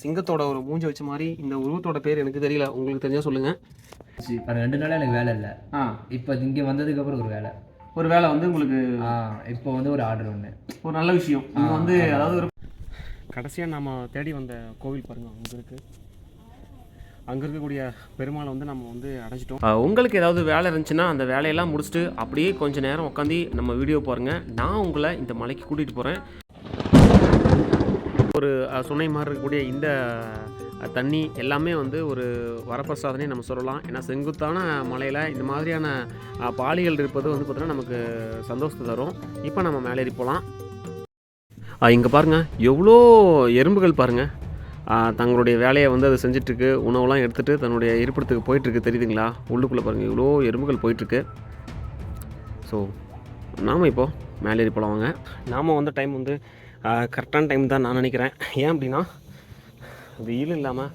சிங்கத்தோட ஒரு மூஞ்சி வச்ச மாதிரி இந்த உருவத்தோட பேர் எனக்கு தெரியல. உங்களுக்கு தெரிஞ்சா சொல்லுங்க. ரெண்டு நாளாக எனக்கு வேலை இல்லை. ஆ. இப்போ இங்கே வந்ததுக்கப்புறம் ஒரு வேலை. ஒரு வேலை வந்து உங்களுக்கு இப்போ வந்து ஒரு ஆர்டர் ஒன்று ஒரு நல்ல விஷயம். நீங்கள் வந்து அதாவது ஒரு கடைசியாக நம்ம தேடி வந்த கோவில் பாருங்க அங்கே இருக்கு. அங்கே இருக்கக்கூடிய பெருமாளை வந்து நம்ம வந்து அடைஞ்சிட்டோம். உங்களுக்கு ஏதாவது வேலை இருந்துச்சுன்னா அந்த வேலையெல்லாம் முடிச்சுட்டு அப்படியே கொஞ்ச நேரம் உட்காந்து நம்ம வீடியோ பாருங்க. நான் உங்களை இந்த மலைக்கு கூட்டிகிட்டு போகிறேன் ஒரு சுனை மாதிரி இருக்கக்கூடிய இந்த தண்ணி எல்லாமே வந்து ஒரு வரப்பிரசாதனே நம்ம சொல்லலாம். ஏன்னா செங்குத்தான மலையில் இந்த மாதிரியான பாலிகள் இருப்பது வந்து பார்த்திங்கன்னா நமக்கு சந்தோஷத்தை தரும். இப்போ நம்ம மேலேறி போகலாம் இங்கே பாருங்கள் எவ்வளோ எறும்புகள் பாருங்கள் தங்களுடைய வேலையை வந்து அது செஞ்சிட்ருக்கு. உணவுலாம் எடுத்துகிட்டு தன்னுடைய இருப்பிடத்துக்கு போயிட்டுருக்கு தெரியுதுங்களா? உள்ளுக்குள்ளே பாருங்கள் இவ்வளோ எறும்புகள் போயிட்டுருக்கு ஸோ நாம் இப்போது மேலேறி போகலாம் வாங்க. நாம் வந்த டைம் வந்து கரெக்டான டைம் தான் நான் நினைக்கிறேன். ஏன் அப்படின்னா வெயில் இல்லாமல்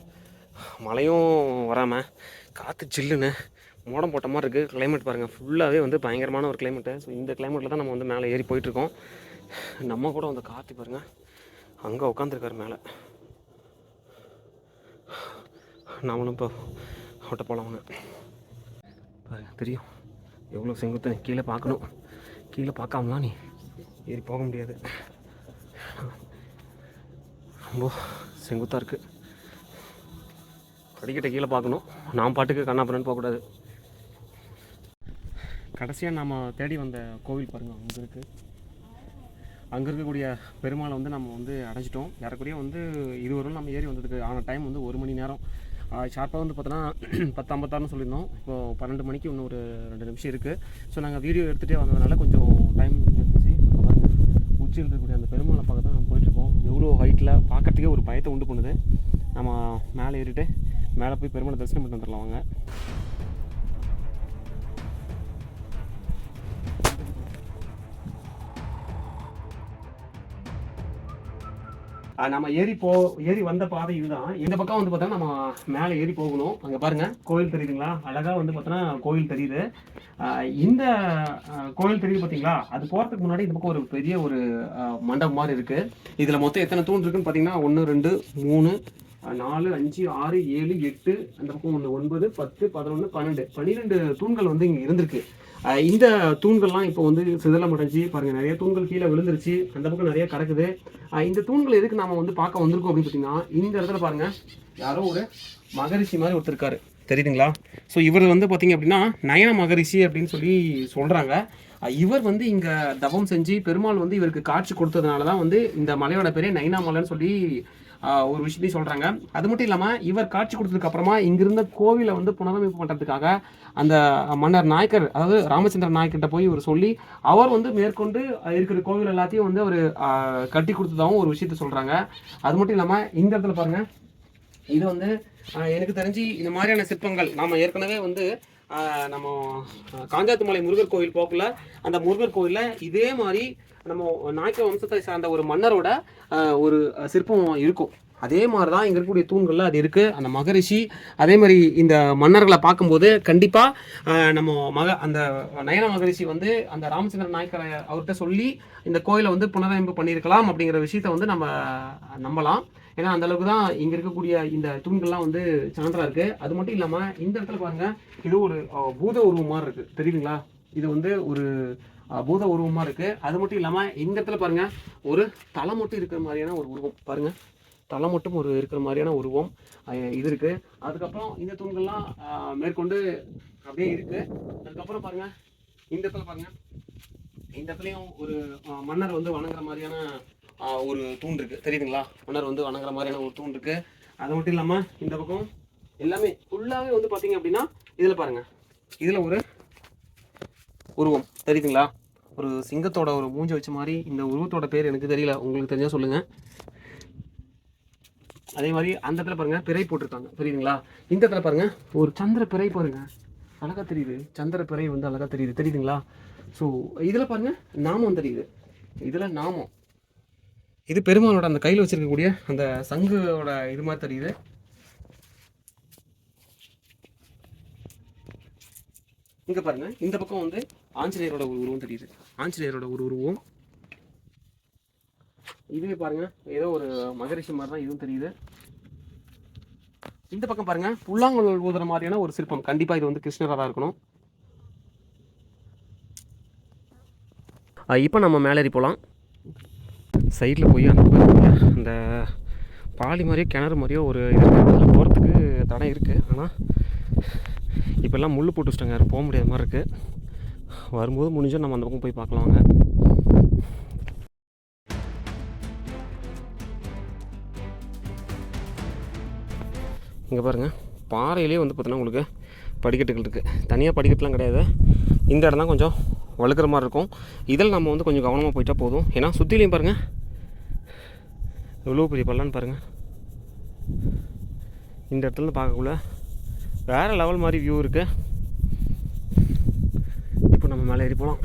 மழையும் வராமல் காற்று ஜில்லுன்னு மோடம் போட்ட மாதிரி இருக்குது கிளைமேட் பாருங்கள் ஃபுல்லாகவே வந்து பயங்கரமான ஒரு கிளைமேட்டு ஸோ இந்த கிளைமேட்டில் தான் நம்ம வந்து மேலே ஏறி போயிட்டுருக்கோம் நம்ம கூட வந்து காற்று பாருங்கள் அங்கே உட்காந்துருக்காரு மேலே. நாமளும் இப்போ அவட்ட போகலாம் பாருங்க தெரியும். எவ்வளோ செங்குத்து கீழே பார்க்கணும். கீழே பார்க்காமலாம் நீ ஏறி போக முடியாது. ரொம்ப செங்குத்தாக இருக்குது படிக்கிட்ட கீழே பார்க்கணும். நான் பாட்டுக்கு கண்ணாப்புறன்னு போகக்கூடாது. கடைசியாக நாம் தேடி வந்த கோவில் பாருங்கள் அங்கே இருக்குது அங்கே இருக்கக்கூடிய பெருமாளை வந்து நம்ம வந்து அடைஞ்சிட்டோம். ஏறக்குறைய வந்து இருவரும் நம்ம ஏறி வந்ததுக்கு ஆன டைம் வந்து ஒரு மணி நேரம். ஷார்ப்பாக வந்து பார்த்தோன்னா பத்து ஐம்பத்தாறுனு சொல்லியிருந்தோம். இப்போது பன்னெண்டு மணிக்கு இன்னும் ஒரு ரெண்டு நிமிஷம் இருக்குது ஸோ நாங்கள் வீடியோ எடுத்துகிட்டே வந்ததுனால கொஞ்சம் டைம் உச்சியில் இருக்கக்கூடிய அந்த பெருமாளை பார்க்க தான் நம்ம போயிட்டுருக்கோம். எவ்வளோ ஹைட்டில் பார்க்கறதுக்கே ஒரு பயத்தை உண்டு பண்ணுது. நம்ம மேலே ஏறிட்டு மேலே போய் பெருமாளை தரிசனம் பண்ணிட்டு வந்துடலாம் வாங்க. நம்ம ஏறி போ ஏறி வந்த பாதை இதுதான். இந்த பக்கம் வந்து பார்த்தா நம்ம மேலே ஏறி போகணும். அங்கே பாருங்க. கோயில் தெரியுதுங்களா? அழகாக வந்து பார்த்தோன்னா கோயில் தெரியுது. இந்த கோயில் தெரியுது பார்த்தீங்களா அது போகிறதுக்கு முன்னாடி இந்த பக்கம் ஒரு பெரிய ஒரு மண்டபம் மாதிரி இருக்குது இதில் மொத்தம் எத்தனை தூண் இருக்குன்னு பார்த்தீங்கன்னா ஒன்று ரெண்டு மூணு நாலு அஞ்சு ஆறு ஏழு எட்டு அந்த பக்கம் ஒன்று ஒன்பது பத்து பதினொன்று பன்னெண்டு. பன்னிரெண்டு தூண்கள் வந்து இங்கே இருந்திருக்கு. இந்த தூண்கள்லாம் இப்போ வந்து சிதலம் அடைஞ்சு பாருங்க நிறைய தூண்கள் கீழே விழுந்துருச்சு. அந்த பக்கம் நிறைய கிடக்குது. இந்த தூண்கள் எதுக்கு நாம வந்து பார்க்க வந்திருக்கோம் அப்படின்னு பார்த்தீங்கன்னா இந்த இடத்துல பாருங்க யாரோ ஒரு மகரிஷி மாதிரி ஒருத்தர் இருக்காரு. தெரியுதுங்களா? ஸோ இவர் வந்து பார்த்தீங்க அப்படின்னா நயன மகரிஷி அப்படின்னு சொல்லி சொல்கிறாங்க இவர் வந்து இங்கே தவம் செஞ்சு பெருமாள் வந்து இவருக்கு காட்சி கொடுத்ததுனால தான் வந்து இந்த மலையோட பேரே நயனா மலைன்னு சொல்லி ஒரு விஷயத்தையும் சொல்கிறாங்க அது மட்டும் இல்லாமல் இவர் காட்சி கொடுத்ததுக்கு அப்புறமா இங்கிருந்த கோவிலை வந்து புனரமைப்பு பண்ணுறதுக்காக அந்த மன்னர் நாயக்கர் அதாவது ராமச்சந்திர நாயக்கிட்ட போய் இவர் சொல்லி அவர் வந்து மேற்கொண்டு இருக்கிற கோவில் எல்லாத்தையும் வந்து அவர் கட்டி கொடுத்ததாகவும் ஒரு விஷயத்த சொல்கிறாங்க அது மட்டும் இல்லாமல் இந்த இடத்துல பாருங்கள் இது வந்து எனக்கு தெரிஞ்சு இந்த மாதிரியான சிற்பங்கள் நாம் ஏற்கனவே வந்து நம்ம காஞ்சாத்துமலை முருகர் கோவில் போக்கில் அந்த முருகர் கோயிலில் இதே மாதிரி நம்ம நாயக்க வம்சத்தை சார்ந்த ஒரு மன்னரோட ஒரு சிற்பம் இருக்கும். அதே மாதிரி தான் இங்கே இருக்கக்கூடிய தூண்களில் அது இருக்குது அந்த மகரிஷி அதே மாதிரி இந்த மன்னர்களை பார்க்கும்போது கண்டிப்பாக நம்ம மக அந்த நயன மகரிஷி வந்து அந்த ராமச்சந்திரன் நாயக்கரை அவர்கிட்ட சொல்லி இந்த கோயிலை வந்து புனரமைப்பு பண்ணியிருக்கலாம் அப்படிங்கிற விஷயத்த வந்து நம்ம நம்பலாம். ஏன்னா அந்த அளவுக்கு தான் இங்க இருக்கக்கூடிய இந்த தூண்கள்லாம் வந்து சான்றாக இருக்கு. அது மட்டும் இல்லாம இந்த இடத்துல பாருங்க இது ஒரு பூத உருவம் மாதிரி இருக்கு. தெரியுதுங்களா? இது வந்து ஒரு பூத உருவமா இருக்கு. அது மட்டும் இல்லாம இந்த இடத்துல பாருங்க ஒரு தலை மட்டும் இருக்கிற மாதிரியான ஒரு உருவம். பாருங்க தலை மட்டும் ஒரு இருக்கிற மாதிரியான உருவம் இது இருக்கு. அதுக்கப்புறம் இந்த தூண்கள்லாம் மேற்கொண்டு அப்படியே இருக்கு. அதுக்கப்புறம் பாருங்க இந்த இடத்துல பாருங்க இந்த இடத்துலயும் ஒரு மன்னர் வந்து வணங்குற மாதிரியான ஒரு தூண் இருக்குது தெரியுதுங்களா? மன்னர் வந்து வணங்குற மாதிரியான ஒரு தூண் இருக்குது அது மட்டும் இல்லாமல் இந்த பக்கம் எல்லாமே ஃபுல்லாகவே வந்து பார்த்தீங்க அப்படின்னா இதில் பாருங்க. இதில் ஒரு உருவம். தெரியுதுங்களா? ஒரு சிங்கத்தோட ஒரு மூஞ்சி வச்ச மாதிரி இந்த உருவத்தோட பேர் எனக்கு தெரியல. உங்களுக்கு தெரிஞ்சால் சொல்லுங்கள் அதே மாதிரி அந்த இடத்துல பாருங்க பிறை போட்டிருக்காங்க. தெரியுதுங்களா? இந்த இடத்துல பாருங்கள் ஒரு சந்திர பிறை பாருங்கள் அழகாக தெரியுது. சந்திர பிறை வந்து அழகாக தெரியுது. தெரியுதுங்களா? ஸோ இதில் பாருங்கள் நாமம் தெரியுது. இதில் நாமம். இது பெருமானோட அந்த கையில் வச்சுருக்கக்கூடிய அந்த சங்குவோட இது மாதிரி தெரியுது. இங்கே பாருங்க இந்த பக்கம் வந்து ஆஞ்சநேயரோட ஒரு உருவம் தெரியுது. ஆஞ்சநேயரோட ஒரு உருவம். இதுவே பாருங்கள் ஏதோ ஒரு மகரிஷி மாதிரி தான் இதுவும் தெரியுது. இந்த பக்கம் பாருங்க புல்லாங்குழல் ஊதுற மாதிரியான ஒரு சிற்பம். கண்டிப்பா இது வந்து கிருஷ்ணராக தான் இருக்கணும். இப்போ நம்ம மேலேறி போகலாம் சைடில் போய் அந்த அந்த பாலி மாதிரியோ கிணறு மாதிரியோ ஒரு இது போகிறதுக்கு தடம் இருக்குது ஆனால் இப்போல்லாம் முள் போட்டு வச்சிட்டாங்க. போக முடியாத மாதிரி இருக்குது வரும்போது முடிஞ்சால் நம்ம அந்த பக்கம் போய் பார்க்கலாம் வாங்க. இங்கே பாருங்கள் பாறையிலே வந்து பார்த்தீங்கன்னா உங்களுக்கு படிக்கட்டுகள் இருக்குது தனியாக படிக்கட்டுலாம் கிடையாது. இந்த இடம் தான் கொஞ்சம் வழுக்கிற மாதிரி இருக்கும். இதில் நம்ம வந்து கொஞ்சம் கவனமாக போயிட்டா போதும். ஏன்னா சுற்றிலையும் பாருங்கள் எவ்வளோ பெரிய பள்ளம்னு பாருங்கள் இந்த இடத்துல பார்க்கக்குள்ள வேறு லெவல் மாதிரி வியூ இருக்குது இப்போ நம்ம மேலே ஏறி போகலாம்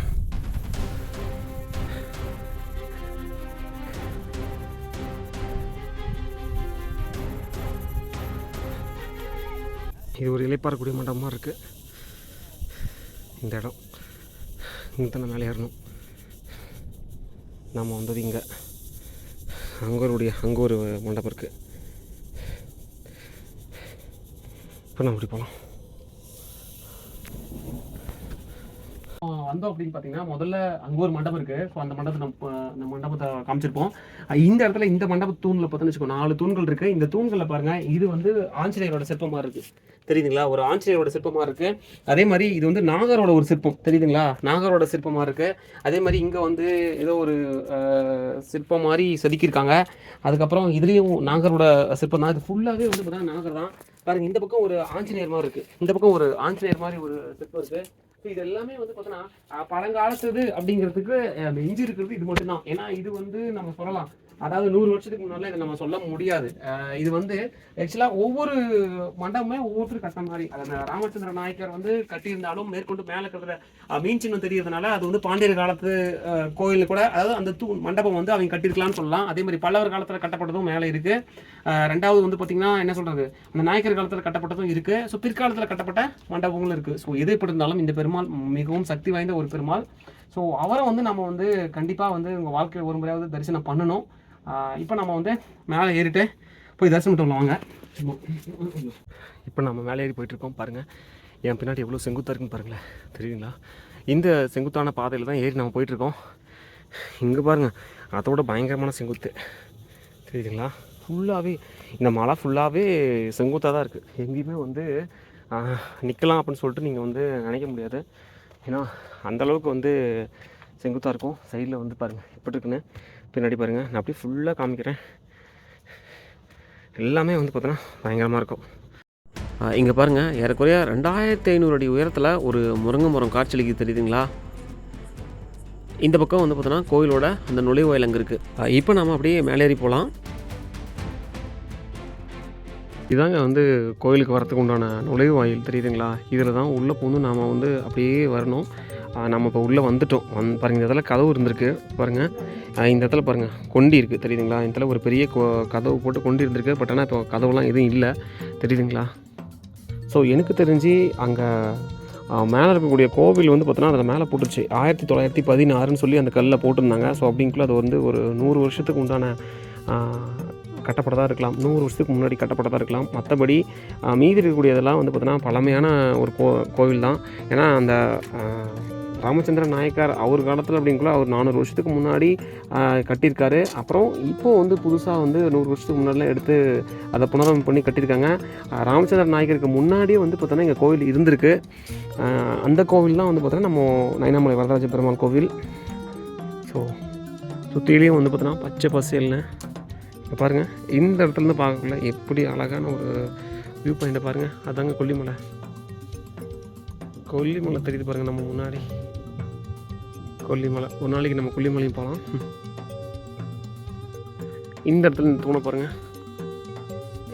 இது ஒரு இலைப்பாறக்கூடிய மண்டபமாக இருக்குது இந்த இடம். இங்கே தான் மேலே ஏறணும். நம்ம வந்தது இங்கே. அங்கே ஒரு அங்கே ஒரு மண்டபம் இருக்குது இப்போ நம்ம இப்படி போகலாம் வந்தோம் அப்படின்னு பார்த்தீங்கன்னா முதல்ல அங்கே ஒரு மண்டபம் இருக்குது ஸோ அந்த மண்டபத்தை நம்ம அந்த மண்டபத்தை காமிச்சிருப்போம். இந்த இடத்துல இந்த மண்டப தூணில் பார்த்தோன்னு வச்சுக்கோ நாலு தூண்கள் இருக்குது இந்த தூண்களில் பாருங்கள் இது வந்து ஆஞ்சநேயரோட சிற்பமாக இருக்குது தெரியுதுங்களா? ஒரு ஆஞ்சநேயரோட சிற்பமாக இருக்குது அதே மாதிரி இது வந்து நாகரோட ஒரு சிற்பம். தெரியுதுங்களா? நாகரோட சிற்பமாக இருக்குது அதே மாதிரி இங்கே வந்து ஏதோ ஒரு சிற்பம் மாதிரி செதுக்கியிருக்காங்க. அதுக்கப்புறம் இதுலேயும் நாகரோட சிற்பம் தான். இது ஃபுல்லாகவே வந்து பார்த்தீங்கன்னா நாகர் தான். பாருங்க இந்த பக்கம் ஒரு ஆஞ்சநேயர் மாதிரி இருக்குது இந்த பக்கம் ஒரு ஆஞ்சநேயர் மாதிரி ஒரு சிற்பம் இருக்குது ஸோ இது எல்லாமே வந்து பார்த்தோன்னா பழங்காலத்து அப்படிங்கிறதுக்கு அஹ், இருக்கிறது இது மட்டும்தான். ஏன்னா இது வந்து நம்ம சொல்லலாம். அதாவது நூறு வருஷத்துக்கு முன்னால இதை நம்ம சொல்ல முடியாது. இது வந்து ஆக்சுவலாக ஒவ்வொரு மண்டபமே ஒவ்வொருத்தரும் கட்ட மாதிரி. அது அந்த ராமச்சந்திர நாயக்கர் வந்து கட்டியிருந்தாலும் மேற்கொண்டு மேலே இருக்கிற மீன் சின்னம் தெரியறதுனால அது வந்து பாண்டியர் காலத்து கோயில் கூட அதாவது அந்த தூண் மண்டபம் வந்து அவங்க கட்டியிருக்கலாம்னு சொல்லலாம். அதே மாதிரி பல்லவர் காலத்தில் கட்டப்பட்டதும் மேலே இருக்கு. ரெண்டாவது வந்து பார்த்தீங்கன்னா என்ன சொல்றது? அந்த நாயக்கர் காலத்தில் கட்டப்பட்டதும் இருக்கு. ஸோ பிற்காலத்தில் கட்டப்பட்ட மண்டபங்களும் இருக்கு. ஸோ எது எப்படி இருந்தாலும் இந்த பெருமாள் மிகவும் சக்தி வாய்ந்த ஒரு பெருமாள். ஸோ அவரை வந்து நம்ம வந்து கண்டிப்பாக வந்து உங்கள் வாழ்க்கையில் ஒரு முறையாவது தரிசனம் பண்ணணும். இப்போ நம்ம வந்து மேலே ஏறிட்டு போய் தரிசனம் மட்டும் வாங்க. இப்போ நம்ம மேலே ஏறி போயிட்டுருக்கோம் பாருங்கள் என் பின்னாடி எவ்வளோ செங்குத்தாக இருக்குன்னு பாருங்களேன். தெரியுங்களா இந்த செங்குத்தான பாதையில் தான் ஏறி நம்ம போயிட்டுருக்கோம் இங்கே பாருங்கள் அதோட பயங்கரமான செங்குத்து. தெரியுதுங்களா? ஃபுல்லாகவே இந்த மலை ஃபுல்லாகவே செங்குத்தாக தான் இருக்குது எங்கேயுமே வந்து நிற்கலாம் அப்படின்னு சொல்லிட்டு நீங்கள் வந்து நினைக்க முடியாது. ஏன்னா அந்த அளவுக்கு வந்து செங்குத்தாக இருக்கும். சைடில் வந்து பாருங்கள் எப்படி இருக்குன்னு. பின்னாடி பாருங்கள் நான் அப்படியே ஃபுல்லாக காமிக்கிறேன். எல்லாமே வந்து பார்த்தோன்னா பயங்கரமாக இருக்கும். இங்கே பாருங்கள் ஏறக்குறைய ரெண்டாயிரத்தி ஐநூறு அடி உயரத்தில் ஒரு முருங்கை மரம் காய்ச்சலிக்கு தெரியுதுங்களா? இந்த பக்கம் வந்து பார்த்தோன்னா கோயிலோட அந்த நுழைவாயில் அங்கே இருக்குது இப்போ நாம் அப்படியே மேலேறி போகலாம் இதாங்க வந்து கோயிலுக்கு வரத்துக்கு உண்டான நுழைவாயில் தெரியுதுங்களா? இதில் தான் உள்ளே பூந்து நாம் வந்து அப்படியே வரணும். நம்ம இப்போ உள்ளே வந்துட்டோம். வந் பாருங்கள் இந்த இடத்துல கதவு இருந்திருக்கு. பாருங்கள் இந்த இடத்துல பாருங்கள் கொண்டி இருக்குது தெரியுதுங்களா? இந்த இடத்துல ஒரு பெரிய கதவு போட்டு கொண்டி இருந்திருக்கு. பட் ஆனால் இப்போ கதவுலாம் எதுவும் இல்லை. தெரியுதுங்களா? ஸோ எனக்கு தெரிஞ்சு அங்கே மேலே இருக்கக்கூடிய கோவில் வந்து பார்த்தோன்னா அதில் மேலே போட்டுருச்சு. ஆயிரத்தி தொள்ளாயிரத்தி பதினாறுன்னு சொல்லி அந்த கல்லில் போட்டிருந்தாங்க. ஸோ அப்படிங்குள்ள அது வந்து ஒரு நூறு வருஷத்துக்கு உண்டான கட்டப்பட்டதாக இருக்கலாம். நூறு வருஷத்துக்கு முன்னாடி கட்டப்பட்டதாக இருக்கலாம். மற்றபடி மீதி இருக்கக்கூடியதெல்லாம் வந்து பார்த்தோன்னா பழமையான ஒரு கோ கோவில் தான் ஏன்னா அந்த ராமச்சந்திர நாயக்கார் அவர் காலத்தில் அப்படிங்குள்ள அவர் நானூறு வருஷத்துக்கு முன்னாடி கட்டியிருக்காரு. அப்புறம் இப்போது வந்து புதுசாக வந்து நூறு வருஷத்துக்கு முன்னாடிலாம் எடுத்து அதை புனரமைப்பு பண்ணி கட்டியிருக்காங்க. ராமச்சந்திர நாயக்கருக்கு முன்னாடியே வந்து பார்த்தோன்னா இங்கே கோவில் இருந்திருக்கு. அந்த கோவில்லாம் வந்து பார்த்தோன்னா நம்ம நயனாமலை வரதராஜ பெருமாள் கோவில். ஸோ சுற்றிலையும் வந்து பார்த்தோன்னா பச்சை பசேல்னு. இப்போ பாருங்கள் இந்த இடத்துலேருந்து பார்க்கக்குள்ள எப்படி அழகான ஒரு வியூ பாயிண்ட்டை பாருங்கள் அதாங்க கொல்லிமலை. கொல்லிமலை தெரியுது பாருங்கள் நம்ம முன்னாடி. கொல்லிமலை. ஒரு நாளைக்கு நம்ம கொல்லிமலையும் போகலாம் இந்த இடத்துல இந்த தூணை பாருங்கள்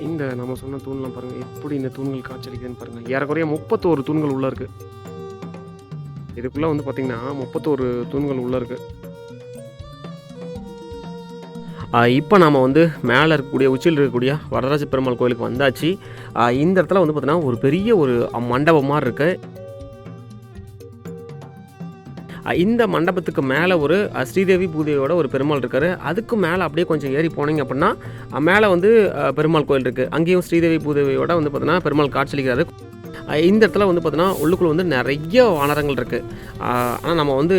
இந்த நம்ம சொன்ன தூண்லாம் பாருங்கள் எப்படி இந்த தூண்கள் காய்ச்சலிக்குதுன்னு பாருங்கள் ஏறக்குறைய முப்பத்தோரு தூண்கள் உள்ளே இருக்குது இதுக்குள்ளே வந்து பார்த்திங்கன்னா முப்பத்தோரு தூண்கள் உள்ளே இருக்குது இப்போ நாம் வந்து மேலே இருக்கக்கூடிய உச்சியில் இருக்கக்கூடிய வரதராஜ பெருமாள் கோயிலுக்கு வந்தாச்சு. இந்த இடத்துல வந்து பார்த்தீங்கன்னா ஒரு பெரிய ஒரு மண்டபம் மாதிரி இருக்கு. இந்த மண்டபத்துக்கு மேலே ஒரு ஸ்ரீதேவி பூதேவியோட ஒரு பெருமாள் இருக்கார். அதுக்கு மேலே அப்படியே கொஞ்சம் ஏறி போனீங்க அப்படின்னா மேலே வந்து பெருமாள் கோயில் இருக்குது அங்கேயும் ஸ்ரீதேவி பூதேவியோட வந்து பார்த்தீங்கன்னா பெருமாள் காட்சியளிக்கிறாரு இந்த இடத்துல வந்து பார்த்தீங்கன்னா உள்ளுக்குள்ள வந்து நிறைய வானரங்கள் இருக்குது ஆனால் நம்ம வந்து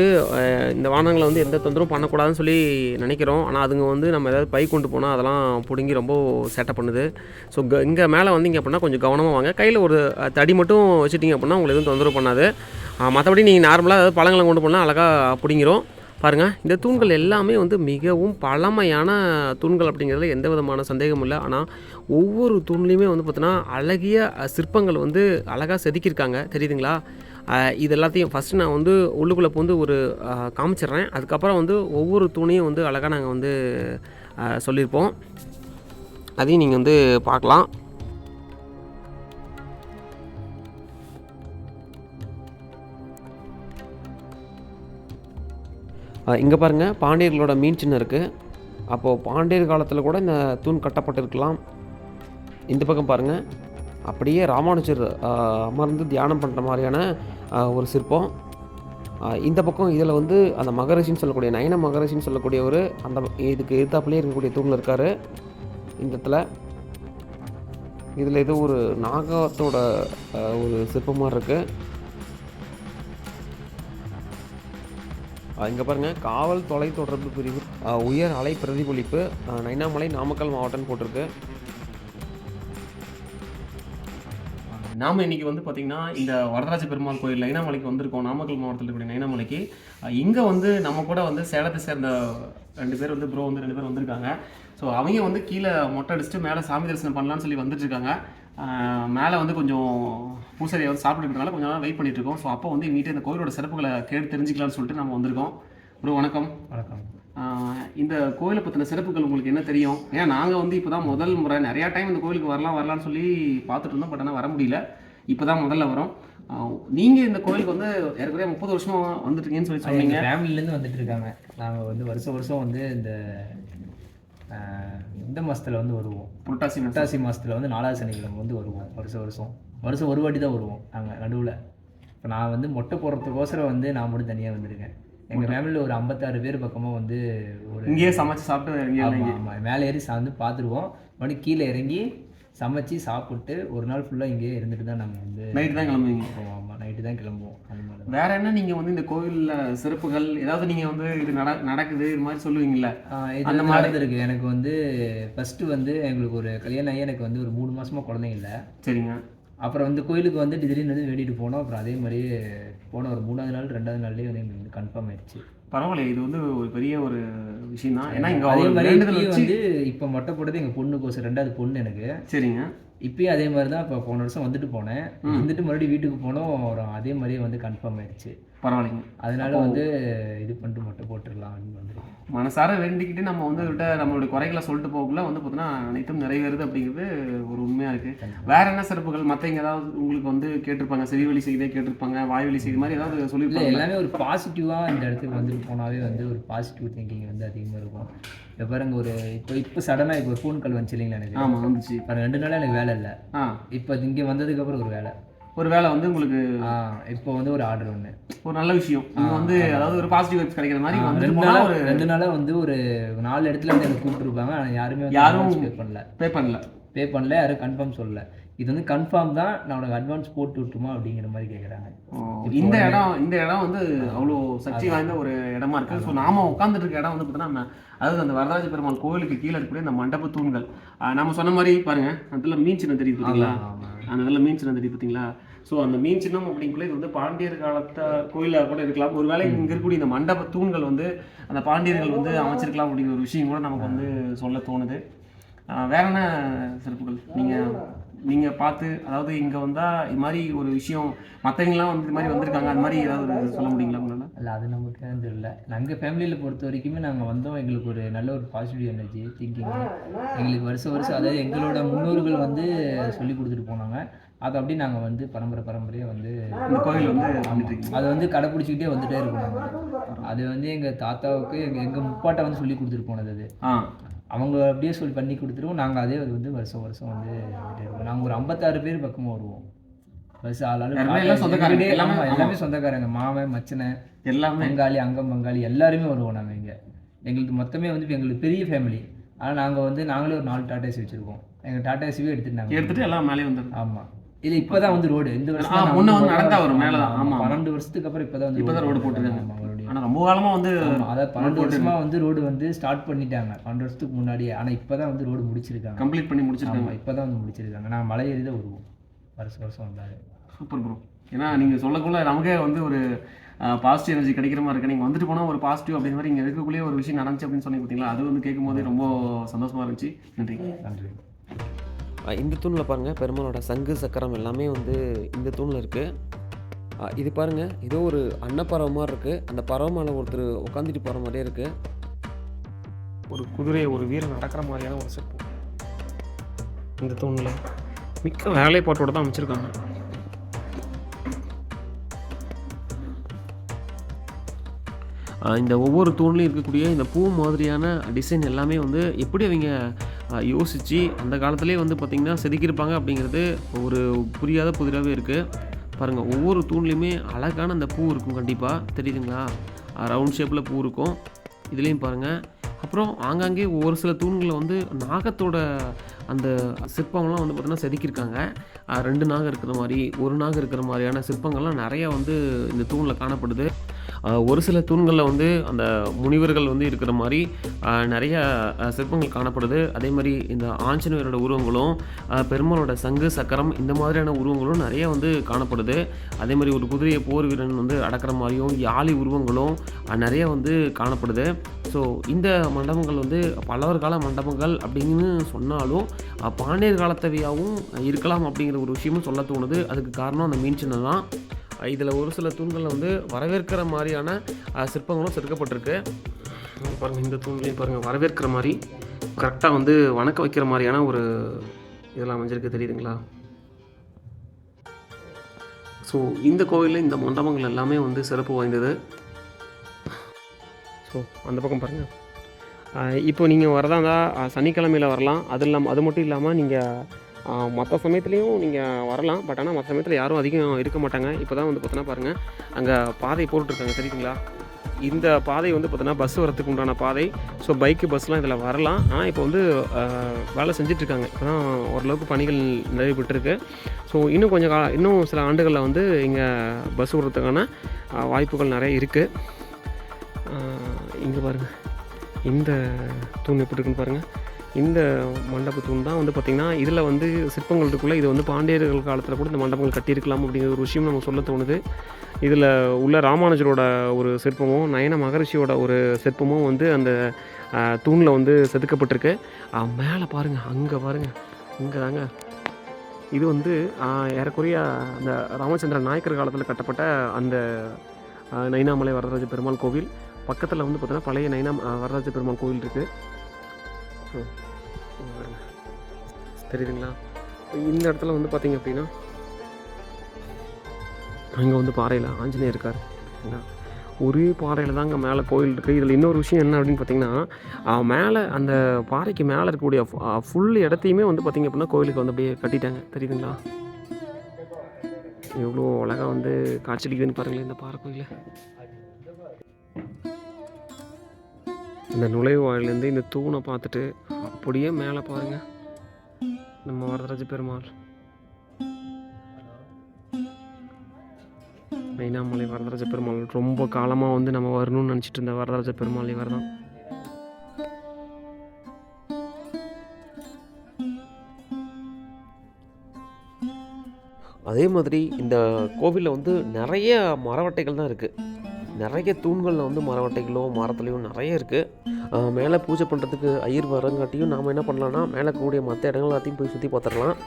இந்த வானரங்களை வந்து எந்த தொந்தரவும் பண்ணக்கூடாதுன்னு சொல்லி நினைக்கிறோம். ஆனால் அதுங்க வந்து நம்ம ஏதாவது பை கொண்டு போனால் அதெல்லாம் பிடுங்கி ரொம்ப சேட்டை பண்ணுது. ஸோ இங்கே மேலே வந்தீங்க அப்படின்னா கொஞ்சம் கவனமாக வாங்க. கையில் ஒரு தடி மட்டும் வச்சுட்டிங்க அப்படின்னா உங்களுக்கு எதுவும் தொந்தரவு பண்ணாது. மற்றபடி நீங்கள் நார்மலாக ஏதாவது பழங்களை கொண்டு போனால் அழகாக பிடிங்கிறோம் பாருங்கள் இந்த தூண்கள் எல்லாமே வந்து மிகவும் பழமையான தூண்கள் அப்படிங்கிறதுல எந்த விதமான சந்தேகமும் இல்லை. ஆனால் ஒவ்வொரு தூண்லேயுமே வந்து பார்த்தோன்னா அழகிய சிற்பங்கள் வந்து அழகாக செதுக்கியிருக்காங்க. தெரியுதுங்களா? இது எல்லாத்தையும் ஃபஸ்ட்டு நான் வந்து உள்ளுக்குள்ளே வந்து ஒரு காமிச்சிட்றேன் காமிச்சிடுறேன். அதுக்கப்புறம் வந்து ஒவ்வொரு தூணையும் வந்து அழகாக நாங்கள் வந்து சொல்லியிருப்போம். அதையும் நீங்கள் வந்து பார்க்கலாம். இங்கே பாருங்கள் பாண்டியர்களோட மீன் சின்னம் இருக்குது அப்போது பாண்டியர் காலத்தில் கூட இந்த தூண் கட்டப்பட்டிருக்கலாம். இந்த பக்கம் பாருங்கள் அப்படியே ராமானுஜர் அமர்ந்து தியானம் பண்ணுற மாதிரியான ஒரு சிற்பம். இந்த பக்கம் இதில் வந்து அந்த மகரிஷின்னு சொல்லக்கூடிய நயன மகரிஷின்னு சொல்லக்கூடிய ஒரு அந்த இதுக்கு எதிர்த்தாப்புலேயே இருக்கக்கூடிய தூணில் இருக்கார். இந்த இடத்துல. இதில் ஏதோ ஒரு நாகத்தோட ஒரு சிற்பமாக இருக்குது இங்கே பாருங்கள் காவல் தொலைத்தொடர்பு பிரிவு உயர் அலை பிரதிபலிப்பு நைனாமலை நாமக்கல் மாவட்டம்னு போட்டிருக்கு. நாம் இன்னைக்கு வந்து பார்த்திங்கன்னா இந்த வரதராஜ பெருமாள் கோயில் நைனாமலைக்கு வந்திருக்கோம். நாமக்கல் மாவட்டத்தில் இருக்கக்கூடிய நைனாமலைக்கு. இங்கே வந்து நம்ம கூட வந்து சேலத்தை சேர்ந்த ரெண்டு பேர் வந்து ப்ரோ வந்து ரெண்டு பேர் வந்திருக்காங்க. ஸோ அவங்க வந்து கீழே மொட்டை அடிச்சுட்டு மேலே சாமி தரிசனம் பண்ணலான்னு சொல்லி வந்துட்டுருக்காங்க மேலே வந்து கொஞ்சம் பூசரியை வந்து சாப்பிட்டுருக்கனால கொஞ்சம் நேரம் வெயிட் பண்ணிட்டு இருக்கோம். ஸோ அப்போ வந்து எங்கிட்ட இந்த கோயிலோட சிறப்புகளை கேட்டு தெரிஞ்சுக்கலாம்னு சொல்லிட்டு நம்ம வந்திருக்கோம். ப்ரோ வணக்கம். வணக்கம். இந்த கோயிலை பற்றின சிறப்புகள் உங்களுக்கு என்ன தெரியும்? ஏன்னா நாங்கள் வந்து இப்போ தான் முதல் முறை நிறையா டைம் இந்த கோயிலுக்கு வரலாம் வரலாம்னு சொல்லி பார்த்துட்டு இருந்தோம் பட் ஆனால் வர முடியல. இப்போ தான் முதல்ல வரோம். நீங்கள் இந்த கோயிலுக்கு வந்து ஏற்கனவே முப்பது வருஷமா வந்துட்டீங்கன்னு சொல்லி சொன்னீங்க. எங்கள் ஃபேமிலிலேருந்து வந்துட்டு இருக்காங்க. நாங்கள் வந்து வருஷம் வருஷம் வந்து இந்த இந்த மாதத்தில் வந்து வருவோம். புரட்டாசி. புரட்டாசி மாதத்தில் வந்து நாலாவது சனிக்கிழமை வந்து வருவோம் வருஷம் வருஷம். வருஷம் ஒரு வாட்டி தான் வருவோம் நாங்கள் நடுவில். இப்போ நான் வந்து மொட்டை போடுறதுக்கோசரம் வந்து நான் மட்டும் தனியாக வந்திருக்கேன். எங்கள் ஃபேமிலியில் ஒரு ஐம்பத்தாறு பேர் பக்கமாக வந்து ஒரு இங்கேயே சமைச்சு சாப்பிட்டு மேலே ஏறி சார்ந்து பார்த்துருவோம் மறுபடியும் கீழே இறங்கி சமைச்சு சாப்பிட்டு ஒரு நாள் ஃபுல்லாக இங்கேயே இருந்துட்டு தான் நாங்கள் வந்து நைட்டு தான் போவோம். ஆமாம் நைட்டு தான் கிளம்புவோம். வேற என்ன நீங்கள் வந்து இந்த கோயிலில் சிறப்புகள் ஏதாவது நீங்கள் வந்து இது நட நடக்குது இது மாதிரி சொல்லுவீங்கல்ல? அந்த மாதிரி- நடந்திருக்கு. எனக்கு வந்து ஃபஸ்ட்டு வந்து எங்களுக்கு ஒரு கல்யாணம் ஆகி எனக்கு வந்து ஒரு மூணு மாசமா குழந்தைங்க இல்லை. சரிங்க. அப்புறம் வந்து கோயிலுக்கு வந்து திடீர்னு வந்து வேண்டிட்டு போனோம். அப்புறம் அதே மாதிரியே போன ஒரு மூணாவது நாள் ரெண்டாவது நாள்லேயே வந்து எங்களுக்கு கன்ஃபார்ம் ஆயிடுச்சு. பரவாயில்ல இது வந்து ஒரு பெரிய ஒரு விஷயம் தான் ஏன்னா இங்கே அதே மாதிரி வந்து இப்போ மொட்டை போட்டது எங்கள் பொண்ணுக்கு ரெண்டாவது பொண்ணு எனக்கு. சரிங்க. இப்பயும் அதே மாதிரி தான் இப்போ போன வருஷம் வந்துட்டு போனேன். வந்துட்டு மறுபடியும் வீட்டுக்கு போனோம். ஒரு அதே மாதிரியே வந்து கன்ஃபார்ம் ஆயிடுச்சு. பரவாயில்லைங்க. அதனால வந்து இது பண்ணிட்டு மொட்டை போட்டுடலாம் அப்படின்னு வந்துருக்கேன். மனசார வேண்டிக்கிட்டு நம்ம வந்து விட்ட நம்மளுடைய குறைகளை சொல்லிட்டு போகக்குள்ள வந்து பார்த்தீங்கன்னா அனைத்தும் நிறைவேறுது அப்படிங்கிறது ஒரு உண்மையாக இருக்குது வேற என்ன சிறப்புகள்? மற்றவங்க ஏதாவது உங்களுக்கு வந்து கேட்டிருப்பாங்க? செவிவழி செய்தே கேட்டிருப்பாங்க? வாய்வழி செய்த மாதிரி ஏதாவது சொல்லியிருப்பாங்க எல்லாமே ஒரு பாசிட்டிவாக இந்த இடத்துக்கு வந்துட்டு போனாவே வந்து ஒரு பாசிட்டிவ் திங்கிங் வந்து அதிகமாக இருக்கும். இப்போ பாருங்க ஒரு இப்போ இப்போ சடனாக இப்போ ஒரு ஃபோன் கால் வந்துச்சு இல்லைங்களா எனக்கு? ஆமாம் வந்துச்சு. பாருங்க ரெண்டு நாளாக எனக்கு வேலை இல்லை. ஆ. இப்போ இங்கே வந்ததுக்கப்புறம் ஒரு வேலை. ஒரு வேலை வந்து உங்களுக்கு இப்போ வந்து ஒரு ஆர்டர் ஒன்று ஒரு நல்ல விஷயம். நீங்க வந்து அதாவது ஒரு பாசிட்டிவ் வைப்ஸ் கிடைக்கிற மாதிரி நாளாக ஒரு ரெண்டு நாளாக வந்து ஒரு நாலு இடத்துல வந்து எனக்கு கூப்பிட்டுருப்பாங்க. ஆனால் யாருமே வந்து யாரும் pay பண்ணல. பே பண்ணல. பே பண்ணல யாரும் கன்ஃபார்ம் சொல்லல. இது வந்து கன்ஃபார்ம் தான் நான் உனக்கு அட்வான்ஸ் போட்டு விட்டுமா அப்படிங்கிற மாதிரி கேட்குறாங்க இந்த இடம் இந்த இடம் வந்து அவ்வளோ சக்தி வாய்ந்த ஒரு இடமா இருக்கு. ஸோ நாம உட்காந்துட்டு இருக்க இடம் வந்து பார்த்தீங்கன்னா அதாவது அந்த வரதராஜ பெருமாள் கோவிலுக்கு கீழே இருக்கக்கூடிய இந்த மண்டப தூண்கள். நம்ம சொன்ன மாதிரி பாருங்க அதுல மீன் சின்னம் தெரியுது பார்த்தீங்களா அந்த இதில் மீன் சின்னம் தெரியுது பார்த்தீங்களா ஸோ அந்த மீன் சின்னம் அப்படிங்குள்ள இது வந்து பாண்டியர் காலத்த கோயிலாக கூட இருக்கலாம். ஒருவேளை இங்கே இருக்கக்கூடிய இந்த மண்டப தூண்கள் வந்து அந்த பாண்டியர்கள் வந்து அமைச்சிருக்கலாம் அப்படிங்கிற ஒரு விஷயம் கூட நமக்கு வந்து சொல்ல தோணுது. வேற என்ன சிறப்புகள்? நீங்கள் நீங்கள் பார்த்து அதாவது இங்கே வந்தால் இது மாதிரி ஒரு விஷயம் மற்றவங்களாம் வந்து இது மாதிரி வந்திருக்காங்க அது மாதிரி ஏதாவது சொல்ல முடியுங்களா உங்களால்? இல்லை அது நமக்கு தான் தெரியல. நாங்கள் ஃபேமிலியில் பொறுத்த வரைக்குமே நாங்கள் வந்தோம். எங்களுக்கு ஒரு நல்ல ஒரு பாசிட்டிவ் எனர்ஜி திங்கிங் எங்களுக்கு வருஷம் வருஷம் அதாவது எங்களோட முன்னோர்கள் வந்து சொல்லி கொடுத்துட்டு போனாங்க. அதை அப்படியே நாங்கள் வந்து பரம்பரை பரம்பரையாக வந்து இந்த கோயில் வந்து அதை வந்து கடைப்பிடிச்சிக்கிட்டே வந்துட்டே இருக்கோம் நாங்கள் அது வந்து எங்கள் தாத்தாவுக்கு எங்கள் எங்கள் முப்பாட்டை வந்து சொல்லி கொடுத்துட்டு போனது அது. அவங்க அப்படியே சொல்லி பண்ணி கொடுத்துருவோம். நாங்கள் அதே அது வந்து வருஷம் வருஷம் வந்து வந்துட்டே இருக்கோம். நாங்கள் ஒரு ஐம்பத்தாறு பேர் பக்கமாக வருவோம். பஸ் ஆளாளு எல்லாமே எல்லாம் சொந்தக்காரங்க. மாமன் மச்சனை எல்லாமே. பங்காளி அங்கம் பங்காளி எல்லாருமே வருவோம் நாங்கள் இங்கே. எங்களுக்கு மொத்தமே வந்து இப்ப எங்களுக்கு பெரிய ஃபேமிலி ஆனால் நாங்கள் வந்து நாங்களே ஒரு நாலு டாடா ஏசி வச்சுருக்கோம். எங்கள் டாடா ஏசிவே எடுத்துட்டாங்க எடுத்துட்டு எல்லாம் மேலே வந்துடும் ஆமாம் இது இப்போதான் வந்து ரோடு. இந்த வருஷம் முன்ன வந்து நடந்தா வரும். மேலதான். ஆமா. பன்னெண்டு வருஷத்துக்கு அப்புறம் இப்போதான் வந்து இப்பதான் road போட்டிருக்காங்க. ஆனால் ரொம்ப காலமாக வந்து அதாவது பன்னெண்டு வருஷமா வந்து ரோடு வந்து ஸ்டார்ட் பண்ணிட்டாங்க. பன்னெண்டு வருஷத்துக்கு முன்னாடியே. ஆனால் இப்போதான் வந்து ரோடு முடிச்சிருக்காங்க. கம்ப்ளீட் பண்ணி முடிச்சிருக்காங்க. இப்போதான் வந்து முடிச்சிருக்காங்க. நான் மலை ஏறி தான் வருவோம். வருஷம் வருஷம் வந்தாரு சூப்பர் ப்ரோ ஏன்னா நீங்கள் சொல்லக்குள்ள நமக்கே வந்து ஒரு பாசிட்டிவ் எனர்ஜி கிடைக்கிற மாதிரி இருக்கு. நீங்கள் வந்துட்டு போனால் ஒரு பாசிட்டிவ் அப்படிங்கிற மாதிரி இங்கே இருக்கக்குள்ளேயே ஒரு விஷயம் நடந்துச்சு அப்படின்னு சொன்னீங்க பார்த்தீங்களா? அது வந்து கேட்கும் போதே ரொம்ப சந்தோஷமா இருந்துச்சு. நன்றி. நன்றி. இந்த தூணில் பாருங்கள் பெருமாளோட சங்கு சக்கரம் எல்லாமே வந்து இந்த தூணில் இருக்குது இது பாருங்கள் ஏதோ ஒரு அன்னப்பறவை மாதிரி இருக்குது அந்த பறவை மேலே ஒருத்தர் உட்காந்துட்டு போகிற மாதிரியே இருக்குது ஒரு குதிரை ஒரு வீரன் நடக்கிற மாதிரியான ஒரு சிற்பம் இந்த தூணில் மிக்க வேலைப்பாட்டோடு தான் அமைச்சிருக்காங்க. இந்த ஒவ்வொரு தூண்லையும் இருக்கக்கூடிய இந்த பூ மாதிரியான டிசைன் எல்லாமே வந்து எப்படி அவங்க யோசித்து அந்த காலத்துலேயே வந்து பார்த்திங்கன்னா செதுக்கியிருப்பாங்க அப்படிங்கிறது ஒரு புரியாத புதிராகவே இருக்குது பாருங்கள் ஒவ்வொரு தூண்லேயுமே அழகான அந்த பூ இருக்கும் கண்டிப்பாக தெரியுதுங்களா? ரவுண்ட் ஷேப்பில் பூ இருக்கும். இதுலேயும் பாருங்கள் அப்புறம் ஆங்காங்கே ஒரு சில தூண்களில் வந்து நாகத்தோட அந்த சிற்பங்கள்லாம் வந்து பார்த்திங்கன்னா செதுக்கியிருக்காங்க. ரெண்டு நாகம் இருக்கிற மாதிரி ஒரு நாகம் இருக்கிற மாதிரியான சிற்பங்கள்லாம் நிறையா வந்து இந்த தூணில் காணப்படுது. ஒரு சில தூண்களில் வந்து அந்த முனிவர்கள் வந்து இருக்கிற மாதிரி நிறைய சிற்பங்கள் காணப்படுது. அதே மாதிரி இந்த ஆஞ்சநேயரோட உருவங்களும் பெருமாளோட சங்கு சக்கரம் இந்த மாதிரியான உருவங்களும் நிறைய வந்து காணப்படுது. அதே மாதிரி ஒரு குதிரையை போர் வீரன் வந்து அடக்கிற மாதிரியும் யாழி உருவங்களும் நிறைய வந்து காணப்படுது. ஸோ இந்த மண்டபங்கள் வந்து பல்லவர் கால மண்டபங்கள் அப்படின்னு சொன்னாலும் பாண்டியர் காலத்தவையாகவும் இருக்கலாம் அப்படிங்கிற ஒரு விஷயமும் சொல்ல தோணுது. அதுக்கு காரணம் அந்த மீன் சின்னம் தான். இதில் ஒரு சில தூண்களில் வந்து வரவேற்கிற மாதிரியான சிற்பங்களும் செதுக்கப்பட்டிருக்கு. பாருங்கள் இந்த தூண்களையும் பாருங்கள் வரவேற்கிற மாதிரி கரெக்டாக வந்து வணக்க வைக்கிற மாதிரியான ஒரு இதெல்லாம் அமைஞ்சிருக்கு தெரியுதுங்களா? ஸோ இந்த கோவிலில் இந்த மண்டபங்கள் எல்லாமே வந்து சிறப்பு வாய்ந்தது. ஸோ அந்த பக்கம் பாருங்கள் இப்போ நீங்கள் வரதா இருந்தால் சனிக்கிழமையில் வரலாம். அது இல்லாமல் அது மட்டும் இல்லாமல் நீங்கள் மற்ற சமயத்துலேயும் நீங்கள் வரலாம். பட் ஆனால் மற்ற சமயத்தில் யாரும் அதிகம் இருக்க மாட்டாங்க. இப்போ தான் வந்து பார்த்தோன்னா பாருங்கள் அங்கே பாதை போட்டுருக்காங்க சரிங்களா? இந்த பாதை வந்து பார்த்தோன்னா பஸ் வரத்துக்கு உண்டான பாதை. ஸோ பைக்கு பஸ்லாம் இதில் வரலாம். ஆனால் இப்போ வந்து வேலை செஞ்சிட்ருக்காங்க. இப்போ தான் ஓரளவுக்கு பணிகள் நிறைவு ஸோ இன்னும் கொஞ்சம் கா இன்னும் சில ஆண்டுகளில் வந்து இங்கே பஸ் விடுறதுக்கான வாய்ப்புகள் நிறைய இருக்குது இங்கே பாருங்கள் இந்த தூண் எப்படி இருக்குன்னு பாருங்கள் இந்த மண்டப தான் வந்து பார்த்திங்கன்னா இதில் வந்து சிற்பங்கள் இருக்குள்ள இது வந்து பாண்டியர்கள் காலத்தில் கூட இந்த மண்டபங்கள் கட்டியிருக்கலாம் அப்படிங்கிற ஒரு விஷயம் நம்ம சொல்ல தோணுது. இதில் உள்ள ராமானுஜரோட ஒரு சிற்பமும் நயன மகரிஷியோட ஒரு சிற்பமும் வந்து அந்த தூணில் வந்து செதுக்கப்பட்டிருக்கு. மேலே பாருங்கள் அங்கே பாருங்கள் இங்கே தாங்க இது வந்து ஏறக்குறைய அந்த ராமச்சந்திர நாயக்கர் காலத்தில் கட்டப்பட்ட அந்த நைனாமலை வரதராஜ பெருமாள் கோவில். பக்கத்தில் வந்து பார்த்தோன்னா பழைய நைனா வரதராஜ பெருமாள் கோவில் இருக்குது ஸோ தெரியுதுங்களா? இந்த இடத்துல வந்து பார்த்திங்க அப்படின்னா அங்கே வந்து பாறையில் ஆஞ்சநேயர் இருக்கார். சரிங்களா ஒரே பாறையில் தாங்க மேலே கோயில் இருக்குது இதில் இன்னொரு விஷயம் என்ன அப்படின்னு பார்த்தீங்கன்னா மேலே அந்த பாறைக்கு மேலே இருக்கக்கூடிய ஃபுல் இடத்தையுமே வந்து பார்த்தீங்க அப்படின்னா கோயிலுக்கு வந்து அப்படியே கட்டிட்டாங்க. தெரியுதுங்களா? எவ்வளோ அழகாக வந்து காட்சியளிக்குதுன்னு பாருங்களேன் இந்த பாறை கோயிலில் இந்த நுழைவாயிலேருந்து இந்த தூணை பார்த்துட்டு அப்படியே மேலே பாருங்கள் நம்ம வரதராஜ பெருமாள். மைனாமலை வரதராஜ பெருமாள். ரொம்ப காலமாக வந்து நம்ம வரணும்னு நினச்சிட்டு இருந்த வரதராஜ பெருமாள் இவர் தான் அதே மாதிரி இந்த கோவிலில் வந்து நிறைய மரவட்டைகள் தான் இருக்குது நிறைய தூண்களில் வந்து மரவட்டைகளோ மரத்துலையும் நிறைய இருக்குது மேலே பூஜை பண்ணுறதுக்கு ஐயர் வரங்காட்டியும் நாம் என்ன பண்ணலாம்னா மேலே இருக்கக்கூடிய மற்ற இடங்கள் எல்லாத்தையும் போய் சுற்றி பார்த்துடலாம்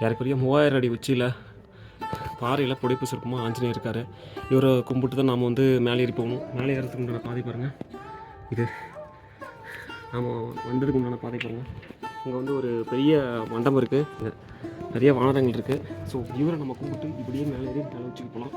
ஏறக்குறைய மூவாயிரம் அடி உச்சியில் பாறையில் புடைப்பு சிற்பமாக ஆஞ்சநேயர் இருக்கார். இவரை கும்பிட்டு தான் நாம் வந்து மேலே ஏறி போகணும். மேலே ஏறதுக்கு உண்டான பாதை பாருங்கள் இது நாம் வந்ததுக்கு உண்டான பாதை பாருங்கள் இங்கே வந்து ஒரு பெரிய மண்டபம் இருக்குது நிறைய வானரங்கள் இருக்குது ஸோ இவரை நம்ம கும்பிட்டு இப்படியே மேலே ஏறி தலை வச்சுக்கு போகலாம்